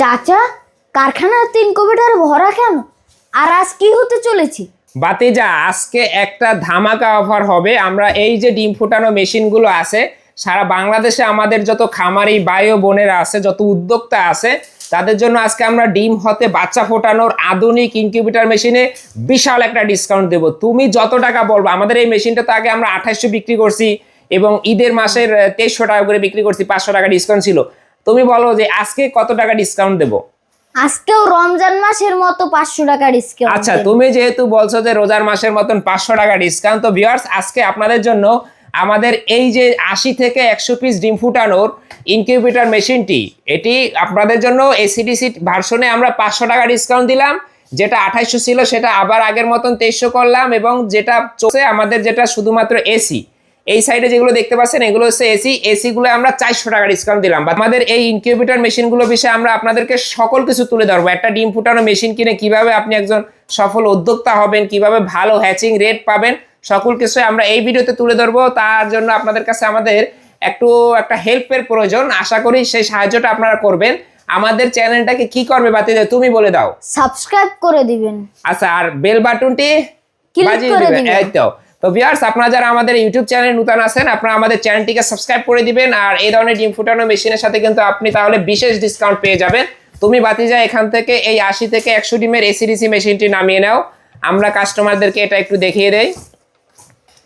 চাচা, কারখানার তিন কবিটার ভরা কেন? আর আজ কি হতে চলেছে? বাতিজা, আজকে একটা ধামাকা অফার হবে। আমরা এই যে ডিম ফুটানো মেশিনগুলো আছে, সারা বাংলাদেশে আমাদের যত খামারি বায়ু বোনেরা আছে, যত উদ্যোক্তা আছে, তাদের জন্য আজকে আমরা ডিম হতে বাচ্চা ফোটানোর আধুনিক ইনকিউবেটর মেশিনে বিশাল একটা ডিসকাউন্ট দেব। তুমি যত টাকা বলব, আমাদের এই মেশিনটা তো আগে আমরা আঠাশশো বিক্রি করছি এবং ঈদের মাসের তেইশশো টাকা করে বিক্রি করছি, পাঁচশো টাকা ডিসকাউন্ট ছিল। তুমি বলো যে আজকে কত টাকা ডিসকাউন্ট দেবো? আজকেও রমজান মাসের মতো পাঁচশো টাকা ডিসকাউন্ট আচ্ছা তুমি যেহেতু বলছো যে রোজার মাসের মতন পাঁচশো টাকা ডিসকাউন্ট তো ভিউয়ার্স আজকে আপনাদের জন্য আমাদের এই যে আশি থেকে একশো পিস ডিম ফুটানোর ইনকিউবেটর মেশিনটি এটি আপনাদের জন্য এসিডিসি ভার্সনে আমরা পাঁচশো টাকা ডিসকাউন্ট দিলাম যেটা আঠাইশশো ছিল সেটা আবার আগের মতন তেইশশো করলাম এবং যেটা চলছে আমাদের যেটা শুধুমাত্র এসি এই সাইডে যেগুলো দেখতে পাচ্ছেন এগুলো হচ্ছে এসি এসি গুলো আমরা চারশো টাকা ডিসকাউন্ট দিলাম। বা আমাদের এই ইনকিউবেটর মেশিনগুলো বিষয়ে আমরা আপনাদেরকে সকল কিছু তুলে ধরবো। একটা ডিম ফুটানো মেশিন কিনে কীভাবে আপনি একজন সফল উদ্যোক্তা হবেন কীভাবে ভালো হ্যাচিং রেট পাবেন সকল কিছু আমরা এই ভিডিওতে তুলে ধরবো। তার জন্য আপনাদের কাছে আমাদের একটু একটা হেল্পের প্রয়োজন। আশা করি সেই সাহায্যটা আপনারা করবেন। আমাদের চ্যানেলটাকে কি করবে বাতি তুমি বলে দাও। সাবস্ক্রাইব করে দিবেন। আচ্ছা আর বেল বাটনটি বাজিয়ে দিবেন। এই তো। তো ভিয়ার্স আপনারা যারা আমাদের ইউটিউব চ্যানেলে নতুন আছেন, আপনারা আমাদের চ্যানেলটিকে সাবস্ক্রাইব করে দিবেন, আর এই ধরনের ডিম ফুটানো মেশিনের সাথে কিন্তু আপনি তাহলে বিশেষ ডিসকাউন্ট পেয়ে যাবেন। তুমি বাতি বাতিজা, এখান থেকে এই আশি থেকে একশো ডিমের এসিডিসি মেশিনটি নামিয়ে নাও। আমরা কাস্টমারদেরকে এটা একটু দেখিয়ে দেই।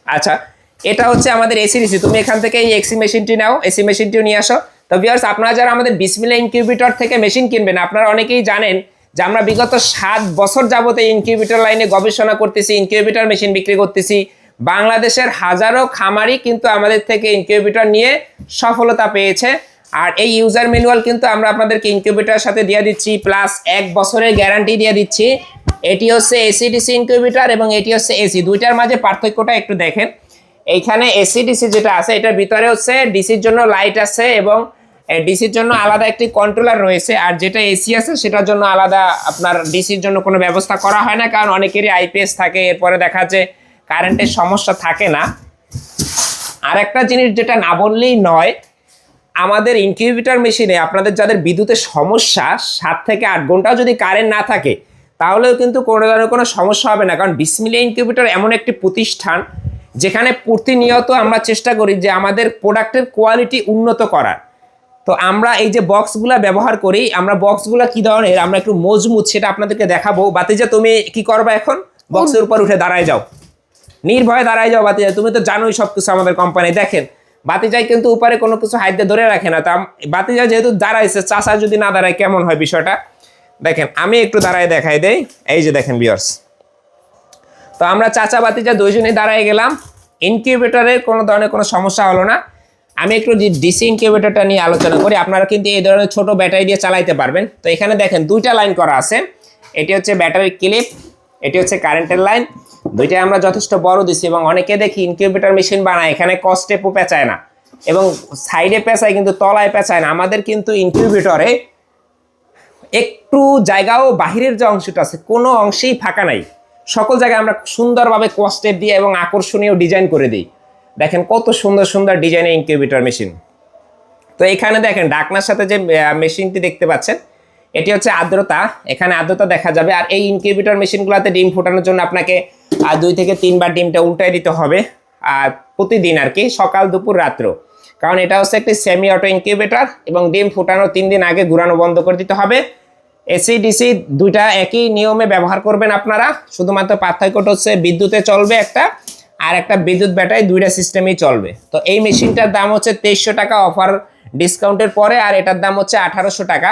আচ্ছা এটা হচ্ছে আমাদের এসিডিসি তুমি এখান থেকে এই এক্সি মেশিনটি নাও এসি মেশিনটিও নিয়ে আসো। তো ভিউয়ার্স আপনারা যারা আমাদের বিসমিল্লা ইনকিউবেটর থেকে মেশিন কিনবেন, আপনারা অনেকেই জানেন যে আমরা বিগত সাত বছর যাবত ইনকিউবেটর লাইনে গবেষণা করতেছি ইনকিউবেটর মেশিন বিক্রি করতেছি। বাংলাদেশের হাজারো খামারি কিন্তু আমাদের থেকে ইনকিউবেটর নিয়ে সফলতা পেয়েছে। আর এই ইউজার ম্যানুয়াল কিন্তু আমরা আপনাদেরকে ইনকিউবেটরের সাথে দিয়ে দিচ্ছি প্লাস এক বছরের গ্যারান্টি দিয়ে দিচ্ছি। এটি হচ্ছে এসিডিসি ইনকিউবেটর এবং এটি হচ্ছে এসি দুইটার মাঝে পার্থক্যটা একটু দেখেন। এইখানে এসি ডিসি যেটা আছে, এটার ভিতরে হচ্ছে ডিসির জন্য লাইট আছে এবং ডিসির জন্য আলাদা একটি কন্ট্রোলার রয়েছে। আর যেটা এসি আছে, সেটার জন্য আলাদা আপনার ডিসির জন্য কোনো ব্যবস্থা করা হয় না, কারণ অনেকেরই আইপিএস থাকে। এরপরে দেখা যাচ্ছে কারেন্টের সমস্যা থাকে না। আর একটা জিনিস যেটা না বললেই নয় আমাদের ইনকিউবেটর মেশিনে আপনাদের যাদের বিদ্যুতের সমস্যা সাত থেকে আট ঘন্টাও যদি কারেন্ট না থাকে তাহলেও কিন্তু কোনো ধরনের কোনো সমস্যা হবে না। কারণ বিসমিলিয়া ইনকিউবেটর এমন একটি প্রতিষ্ঠান যেখানে প্রতিনিয়ত আমরা চেষ্টা করি যে আমাদের প্রোডাক্টের কোয়ালিটি উন্নত করার। তো আমরা এই যে বক্সগুলো ব্যবহার করি আমরা বক্সগুলো কি ধরনের আমরা একটু মজবুত সেটা আপনাদেরকে দেখাবো। বাতিজা তুমি কি করবা এখন? বক্সের উপর উঠে দাঁড়ায় যাও। নির্ভয়ে দাঁড়ায় যাও বাতিজা তুমি তো জানোই সব কিছু আমাদের কোম্পানি দেখেন বাতিজাই কিন্তু উপরে কোনো কিছু হাইতে ধরে রাখে না। তা বাতিজা যেহেতু দাঁড়াইছে চাষা যদি না দাঁড়ায়, কেমন হয় বিষয়টা? দেখেন, আমি একটু দাঁড়ায় দেখাই দেই। এই যে দেখেন বিয়ার্স তো আমরা চাচা বাতিজা দুইজনেই দাঁড়ায় গেলাম। ইনকিউবেটরের কোনো ধরনের কোনো সমস্যা হলো না। আমি একটু ডিসি ইনকিউবেটরটা নিয়ে আলোচনা করি। আপনারা কিন্তু এই ধরনের ছোট ব্যাটারি দিয়ে চালাইতে পারবেন। তো এখানে দেখেন, দুইটা লাইন করা আছে। এটি হচ্ছে ব্যাটারির ক্লিপ এটি হচ্ছে কারেন্টের লাইন। দুইটাই আমরা যথেষ্ট বড় দিছি এবং অনেকে দেখি ইনকিউবেটর মেশিন বানায়, এখানে কস্টেপও পেঁচায় না এবং সাইডে পেঁচায় কিন্তু তলায় পেঁচায় না। আমাদের কিন্তু ইনকিউবেটরে একটু জায়গাও বাহিরের যে অংশটা আছে, কোনো অংশেই ফাঁকা নাই। সকল জায়গায় আমরা সুন্দরভাবে কস্টেপ দিয়ে এবং আকর্ষণীয় ডিজাইন করে দিই। দেখেন কত সুন্দর সুন্দর ডিজাইনের ইনকিউবেটর মেশিন তো এখানে দেখেন, ডাকনার সাথে যে মেশিনটি দেখতে পাচ্ছেন এটি হচ্ছে আর্দ্রতা। এখানে আর্দ্রতা দেখা যাবে। আর এই ইনকিউবেটর মেশিনগুলোতে ডিম ফোটানোর জন্য আপনাকে দুই থেকে তিনবার ডিমটা উল্টাই দিতে হবে, আর প্রতিদিন আর কি, সকাল, দুপুর, রাত্র। কারণ এটা হচ্ছে একটি সেমি অটো ইনকিউবেটর এবং ডিম ফোটানোর তিন দিন আগে ঘুরানো বন্ধ করে দিতে হবে। এসি ডিসি দুইটা একই নিয়মে ব্যবহার করবেন আপনারা। শুধুমাত্র পার্থক্যটা হচ্ছে বিদ্যুতে চলবে একটা, আর একটা বিদ্যুৎ ব্যাটারি দুইটা সিস্টেমেই চলবে। তো এই মেশিনটার দাম হচ্ছে তেইশশো টাকা অফার ডিসকাউন্টের পরে, আর এটার দাম হচ্ছে আঠারোশো টাকা।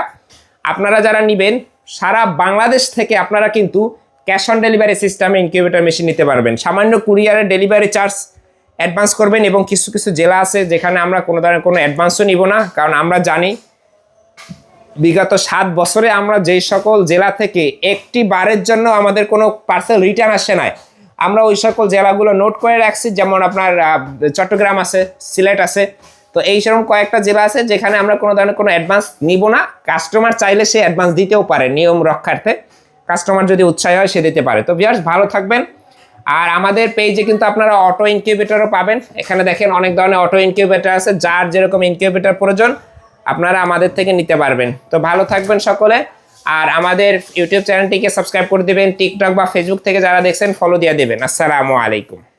আপনারা যারা নেবেন, সারা বাংলাদেশ থেকে আপনারা কিন্তু ক্যাশ অন ডেলিভারি সিস্টেমে ইনকিউবেটর মেশিন নিতে পারবেন। সামান্য কুরিয়ারের ডেলিভারি চার্জ অ্যাডভান্স করবেন এবং কিছু কিছু জেলা আছে যেখানে আমরা কোনো ধরনের কোনো অ্যাডভান্সও নিব না, কারণ আমরা জানি বিগত সাত বছরে আমরা যেই সকল জেলা থেকে একটি বারের জন্য আমাদের কোনো পার্সেল রিটার্ন আসে নাই। আমরা ওই সকল জেলাগুলো নোট করে রাখছি, যেমন আপনার চট্টগ্রাম আছে, সিলেট আছে। তো এই সেরকম কয়েকটা জেলা আছে যেখানে আমরা কোনো ধরনের কোনো অ্যাডভান্স নিব না। কাস্টমার চাইলে সে অ্যাডভান্স দিতেও পারে নিয়ম রক্ষার্থে। কাস্টমার যদি উৎসাহ হয় সে দিতে পারে। তো ভিউয়ার্স ভালো থাকবেন। আর আমাদের পেজে কিন্তু আপনারা অটো ইনকিউবেটরও পাবেন। এখানে দেখেন অনেক ধরনের অটো ইনকিউবেটর আছে, যার যেরকম ইনকিউবেটর প্রয়োজন, আপনারা আমাদের থেকে নিতে পারবেন। তো ভালো থাকবেন সকলে। আর আমাদের ইউটিউব চ্যানেলটিকে সাবস্ক্রাইব করে দেবেন। টিকটক বা ফেসবুক থেকে যারা দেখছেন ফলো দিয়ে দেবেন। আসসালামু আলাইকুম।